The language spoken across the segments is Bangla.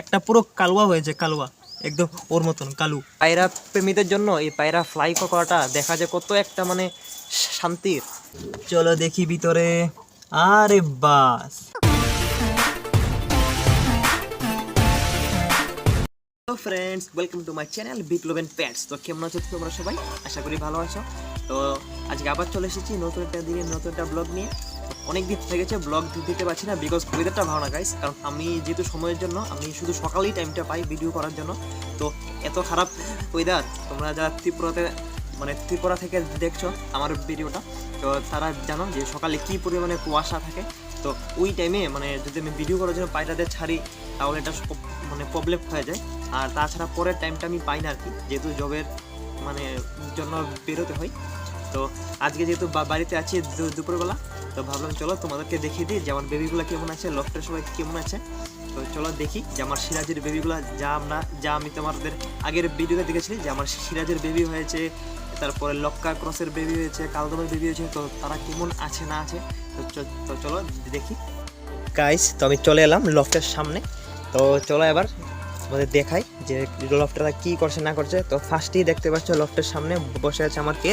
একটা পুরো কালুয়া হয়েছে কালুয়া। একদম ওর মতন কালু। পায়রা প্রেমীদের জন্য এই পায়রা ফ্লাই করাটা দেখা যায় কত একটা মানে শান্তির। চলো দেখি ভিতরে। আরে বাস। Hello friends welcome to my channel বিপ্লবেন প্যান্টস তো কেমন আছো তোমরা সবাই? আশা করি ভালো আছো। তো আজকে আবার চলে এসেছি নতুন একটা দিনে নতুন একটা ব্লগ নিয়ে। অনেক দিন হয়ে গেছে ব্লগ দিতে পারছি না বিকজ ওয়েদারটা ভালো না গাইস কারণ আমি যেহেতু সময়ের জন্য, আমি শুধু সকালেই টাইমটা পাই ভিডিও করার জন্য। তো এত খারাপ ওয়েদার তোমরা যারা ত্রিপুরাতে মানে ত্রিপুরা থেকে দেখছ আমার ভিডিওটা তো তারা জানো যে সকালে কী পরিমাণে কুয়াশা থাকে। তো ওই টাইমে মানে যদি আমি ভিডিও করার জন্য পায়রাদের ছাড়ি, তাহলে এটা মানে প্রবলেম হয়ে যায়। আর তাছাড়া পরের টাইমটা আমি পাই না আর কি, যেহেতু জবের মানে জন্য বেরোতে হয়। তো আজকে যেহেতু বাড়িতে আছি দুপুরবেলা তো ভাবলাম, চলো তোমাদেরকে দেখিয়ে দিই যে আমার বেবিগুলো কেমন আছে, লফটের সবাই কেমন আছে। তো চলো দেখি যে আমার সিরাজের বেবিগুলো যা না যা আমি তোমাদের আগের ভিডিওতে দেখেছি যে আমার সিরাজের বেবি হয়েছে, তারপরে লক্কা ক্রসের বেবি হয়েছে, কালদমের বেবি হয়েছে, তো তারা কেমন আছে, না আছে? তো তো চলো দেখি। গাইস তো আমি চলে এলাম লফটের সামনে। তো চলো এবার তোমাদের দেখাই যে লফটটা কি করছে, না করছে। তো ফার্স্টেই দেখতে পাচ্ছ লফটের সামনে বসে আছে আমার কে?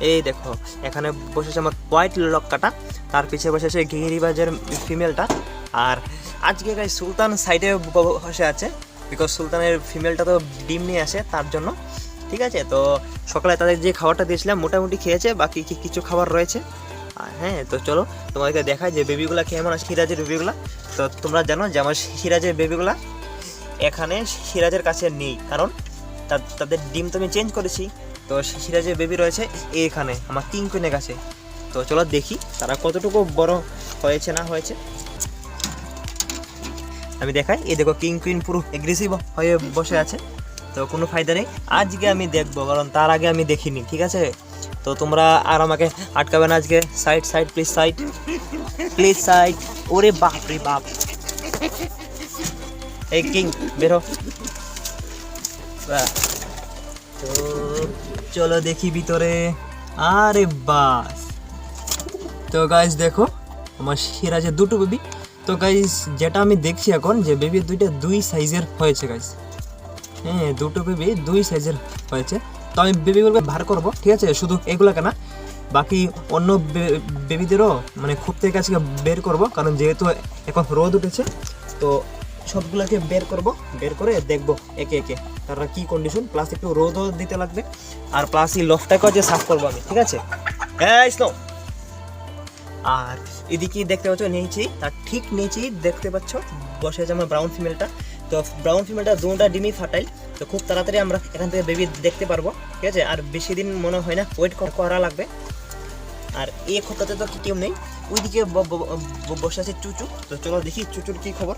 এই দেখো, এখানে বসেছে আমার হোয়াইট লক্কাটা, তার পিছিয়ে বসেছে গিরিবাজের ফিমেলটা। আর আজকে গাই সুলতান সাইডে বসে আছে বিকজ সুলতানের ফিমেলটা তো ডিম নিয়ে আসে তার জন্য, ঠিক আছে? তো সকালে তাদের যে খাবারটা দিয়েছিলাম, মোটামুটি খেয়েছে, বাকি কি- কিছু খাবার রয়েছে। হ্যাঁ তো চলো তোমাদেরকে দেখায় যে বেবিগুলা কেমন আছে, সিরাজের বেবিগুলা তো তোমরা জানো যে আমার সিরাজের বেবিগুলা এখানে সিরাজের কাছে নেই, কারণ তাদের ডিম তো আমি চেঞ্জ করেছি। তো সিরাজের বেবি রয়েছে, এখানে, আমার কিং কুইনের কাছে তো চলো দেখি তারা কতটুকু বড় হয়েছে, না হয়েছে। আমি দেখাই, এই দেখো কিং কুইন পুরো এগ্রেসিভ হয়ে বসে আছে। তো কোনো ফায়দা নেই, আজকে আমি দেখব, কারণ তার আগে আমি দেখিনি, ঠিক আছে? তো তোমরা আর আমাকে আটকাবে না আজকে side side please side please side ওরে বাপ রে বাপ। এই কিং বেরো চলো দেখি ভিতরে। আরে বাস। তো গাইজ দেখো, আমার সিরাজের দুটো বেবি তো গাইজ যেটা আমি দেখছি এখন, যে বেবি দুইটা দুই সাইজের হয়েছে গাইজ হ্যাঁ দুটো বেবি দুই সাইজের হয়েছে। তো আমি বেবিগুলো বার করব, ঠিক আছে? শুধু এগুলো কেনা বাকি অন্য বেবিদেরও মানে খুব থেকে কাছে বের করব, কারণ যেহেতু এখন রোদ উঠেছে, তো সবগুলোকে বের করব, বের করে দেখব একে একে। তারা কি কন্ডিশন প্লাস একটু রোদও দিতে লাগবে। আর প্লাস এই লফটাকেও যে সাফ করব আমি, ঠিক আছে? হ্যাঁ আর এদিকে দেখতে পাচ্ছ নিচেই তার ঠিক নিচেই দেখতে পাচ্ছ, বসে আছে আমার ব্রাউন ফিমেলটা তো ব্রাউন ফিমেলটা দুটা ডিমই ফাটাইল তো খুব তাড়াতাড়ি আমরা এখান থেকে বেবি দেখতে পারব, ঠিক আছে? আর বেশি দিন মনে হয় না ওয়েট করা লাগবে। আর এই খোটাতে তো কেউ নেই। ওইদিকে বসে আছে চুচু, তো চলো দেখি চুচুর কি খবর।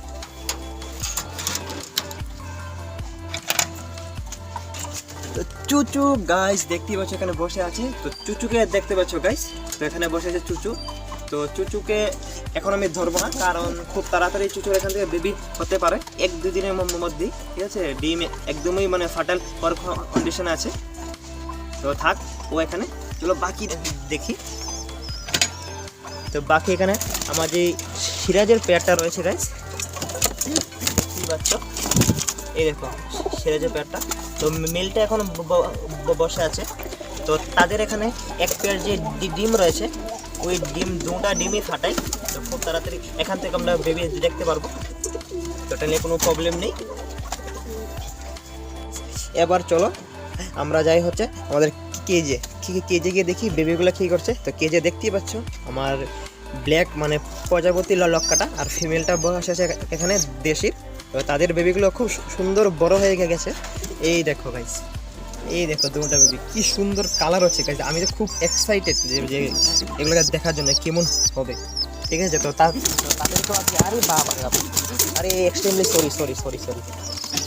তো চুচু গাইস দেখতেই পাচ্ছ এখানে বসে আছে। তো চুচুকে দেখতে পাচ্ছ গাইস তো এখানে বসে আছে চুচু। তো চুচুকে এখন আমি ধরবো না, কারণ খুব তাড়াতাড়ি চুচুর এখান থেকে বেবি হতে পারে। এক দুই দিনের ম- মধ্যেই, ঠিক আছে? ডিম একদমই মানে ফাটাল হওয়ার কন্ডিশনে আছে। তো থাক, ও এখানে। চলো বাকি দেখি। তো বাকি এখানে আমার যে সিরাজের পেয়ারটা রয়েছে গাইস পাচ্ছ? এই দেখো, সিরাজের পেয়ারটা। তো মিলটা এখন বসে আছে। তো তাদের এখানে এক পেয়ার যে ডিম রয়েছে, ওই ডিম দুটা ডিমই ফাটাই। তো খুব তাড়াতাড়ি এখান থেকে আমরা বেবি দেখতে পারব। তো এটা নিয়ে কোনো প্রবলেম নেই। এবার চলো, আমরা যাই হচ্ছে আমাদের কেজে। কেজে গিয়ে দেখি বেবিগুলো কী করছে। তো কেজে দেখতেই পাচ্ছ, আমার ব্ল্যাক মানে প্রজাপতি লক্কাটা আর ফিমেলটা বয়স আছে এখানে দেশির। তো তাদের বেবিগুলো খুব সুন্দর বড় হয়ে গেছে। এই দেখো গাইস এই দেখো দুটা বেবি কি সুন্দর কালার হচ্ছে গাইস আমি তো খুব এক্সাইটেড যে এগুলোকে দেখার জন্য কেমন হবে, ঠিক আছে? তো তা তো আজকে আরে বাবা। আরে extremely sorry sorry sorry sorry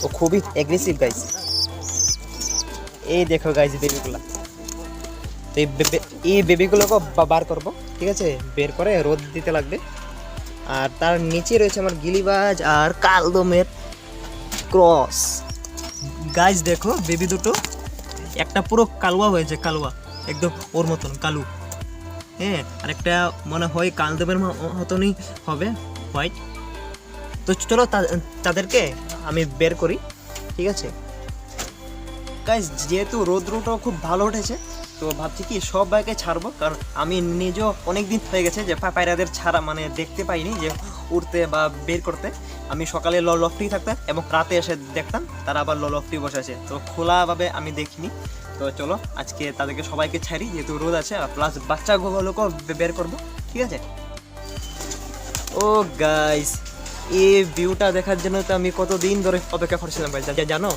ও খুবই অ্যাগ্রেসিভ গাইস এই দেখো গাইস বেবিগুলা তো এই বেবিগুলোকে বার করব, ঠিক আছে? বের করে রোদ দিতে লাগবে। আর তার নিচে রয়েছে আমার গিলিবাজ আর কালদমের ক্রস গাইজ দেখো বেবি দুটো। একটা পুরো কালুয়া হয়েছে, কালুয়া। একদম ওর মতন, কালু। হ্যাঁ আর একটা মনে হয় কালদেবের মতনই হবে হোয়াইট তো চলো তাদেরকে আমি বের করি, ঠিক আছে? গাইজ যেহেতু রৌদ্রটাও খুব ভালো উঠেছে, তো ভাবছি কি সব বাইকে ছাড়বো, কারণ আমি নিজেও অনেক দিন হয়ে গেছে যে পায়রাদের ছাড়া মানে দেখতে পাইনি যে উড়তে বা বের করতে। আমি সকালে ল লফটেই থাকতাম এবং রাতে এসে দেখতাম তারা আবার ল লফটেই বসে আছে। তো খোলাভাবে আমি দেখিনি। তো চলো, আজকে তাদেরকে সবাইকে ছাড়ি, যেহেতু রোদ আছে, আর প্লাস বাচ্চাগুলোকেও বে- বের করব, ঠিক আছে? ও গাইস এই ভিউটা দেখার জন্য তো আমি কতদিন ধরে অপেক্ষা করছিলাম ভাই। যা- জানো,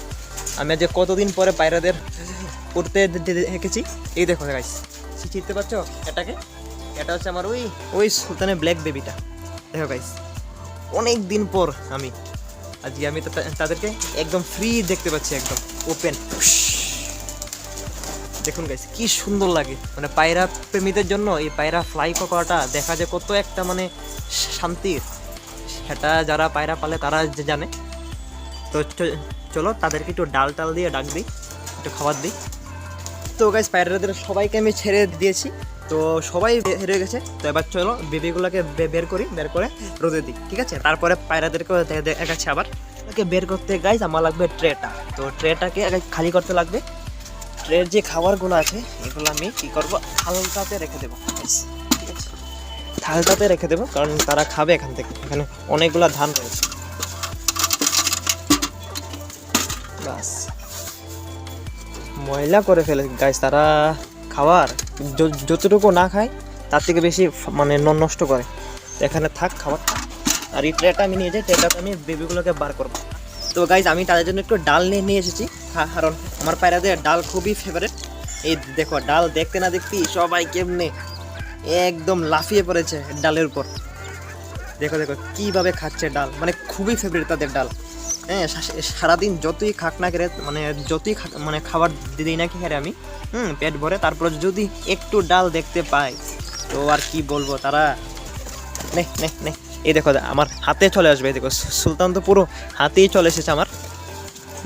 আমি আজ কতদিন পরে দে- দে- দেখেছি, এই দেখো গাইস চিনতে পারছ এটাকে? এটা হচ্ছে আমার ওই ওই সুলতানের ব্ল্যাক বেবিটা দেখো গাইস অনেক দিন পর আমি। আজকে আমি তাদেরকে একদম ফ্রি দেখতে পাচ্ছি একদম ওপেন দেখুন গাইস কি সুন্দর লাগে। মানে পায়রা প্রেমীদের জন্য এই পায়রা ফ্লাই করাটা দেখা যায় কত একটা মানে শান্তির সেটা যারা পায়রা পালে তারা জানে। তো চলো তাদেরকে একটু ডাল টাল দিয়ে ডাক দিই, একটু খাবার দিই। তো গাইস পায়রাদের সবাইকে আমি ছেড়ে দিয়েছি। তো সবাই হেরে গেছে। তো এবার চলো বেবিগুলোকে বের করি, বের করে রোদে দিই, ঠিক আছে? তারপরে দে- দেখাচ্ছি আবার। ওকে, বের করতে গাইস আমার লাগবে ট্রেটা। তো ট্রেটাকে খালি করতে লাগবে। ট্রের যে খাবারগুলো আছে, এগুলো আমি কি করব? হালকাতে রেখে দেবো ঠিক আছে? থালটাতে রেখে দেবো, কারণ তারা খাবে এখান থেকে। এখানে অনেকগুলো ধান রয়েছে। ময়লা করে ফেলে গাইস তারা খাবার যতটুকু না খায়, তার থেকে বেশি মানে নষ্ট করে। এখানে থাক খাবার। আর এই ট্রেটা আমি নিয়ে যাই ট্রেটাতে আমি বেবিগুলোকে বার করব। তো গাইজ আমি তাদের জন্য একটু ডাল নিয়ে নিয়ে এসেছি। কারণ আমার পায়রাদের ডাল খুবই ফেভারেট এই দেখো, ডাল দেখতে না দেখতেই সবাই কেমনে একদম লাফিয়ে পড়েছে ডালের উপর। দেখো দেখো, কীভাবে খাচ্ছে ডাল। মানে খুবই ফেভারিট তাদের ডাল। হ্যাঁ সারাদিন যতই খাক না করে মানে যতই মানে খাবার দিই না খেলে আমি, হুম, পেট ভরে, তারপর যদি একটু ডাল দেখতে পাই, তো আর কি বলব তারা? নে নে নে, এই দেখো, আমার হাতে চলে আসবে, এই দেখো সুলতান তো পুরো হাতেই চলে এসেছে আমার।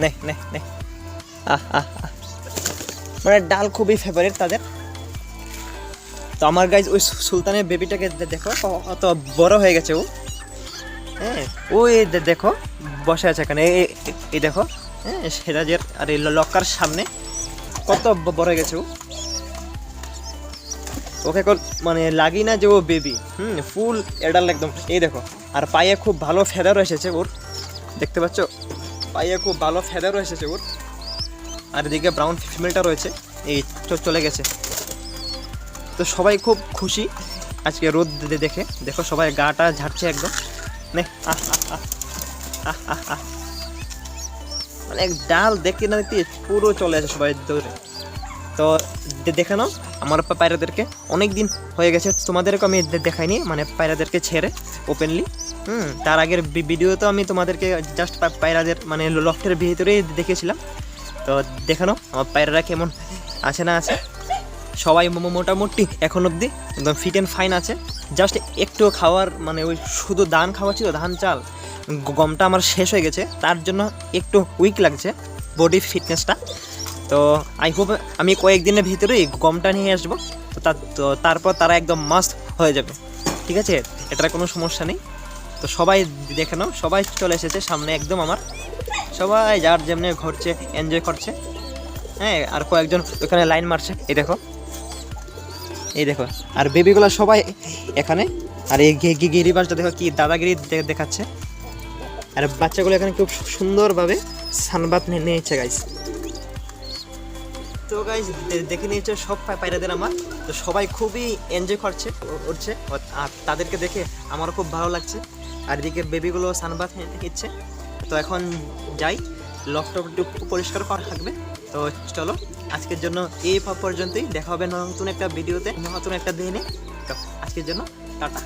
নে নে নে। আহ আহ। মানে ডাল খুবই ফেভারিট তাদের। তো আমার গাইজ ওই সুলতানের বেবিটাকে দেখো, কত বড় হয়ে গেছে ও। হ্যাঁ ওই দেখো বসে আছে এখানে। এই- দেখো। হ্যাঁ আর এই লকার সামনে কত বড় গেছে ও। ওকে এখন মানে লাগি না যে ও বেবি হুম ফুল এডাল একদম। এই দেখো আর পায়ে খুব ভালো ফেদারও এসেছে ওর। দেখতে পাচ্ছ? পায়ে খুব ভালো ফেদারও এসেছে ওর। আর এদিকে ব্রাউন ফিমেলটা রয়েছে। এই চলে গেছে। তো সবাই খুব খুশি। আজকে রোদ দেখে। দেখো সবাই গাটা ঝাড়ছে একদম। নে আহ, আহ। মানে ডাল দেখতে না দেখতে পুরো চলে আসে সবাই দৌড়ে। তো দে- দেখে নাও, আমার পায়রাদেরকে অনেক দিন হয়ে গেছে, তোমাদেরকে আমি দেখাইনি মানে পায়রাদেরকে ছেড়ে ওপেনলি হুম, তার আগের ভি- ভিডিওতেও আমি তোমাদেরকে জাস্ট পায়রাদের মানে লফটের ভিতরেই দেখেছিলাম তো দেখে নাও, আমার পায়রারা কেমন আছে না আছে। সবাই মোটামুটি এখন অবধি একদম ফিট অ্যান্ড ফাইন আছে। জাস্ট একটু খাওয়ার মানে ওই শুধু ধান খাওয়া ছিল, ধান চাল। গমটা আমার শেষ হয়ে গেছে। তার জন্য একটু উইক লাগছে বডি ফিটনেসটা তো আই হোপ আমি কয়েকদিনের ভিতরেই গমটা নিয়ে আসব। তো তো তারপর তারা একদম মাস্ট হয়ে যাবে। ঠিক আছে? এটার কোনো সমস্যা নেই। তো সবাই দেখে নাও, সবাই চলে এসেছে সামনে একদম আমার। সবাই যার যেমনি ঘুরছে এনজয় করছে। হ্যাঁ আর কয়েকজন ওখানে লাইন মারছে। এই দেখো। এই দেখো। আর বেবিগুলো সবাই এখানে। আর এই গিরিবাসটা দেখো কি দাদাগিরি দেখাচ্ছে। আর বাচ্চাগুলো এখানে খুব সুন্দরভাবে সানবাত নিয়ে নিয়েছে গাইস তো গাইস দেখে নিয়েছে সব পায়রাদের আমার। তো সবাই খুবই এনজয় করছে উঠছে। আর তাদেরকে দেখে আমারও খুব ভালো লাগছে। আর এদিকে বেবিগুলো সানবাত নিচ্ছে। তো এখন যাই। লকটপ একটু পরিষ্কার করা থাকবে। তো চলো, আজকের জন্য এই পর্যন্তই। দেখা হবে নতুন একটা ভিডিওতে নতুন একটা দিনে। তো আজকের জন্য টাটা।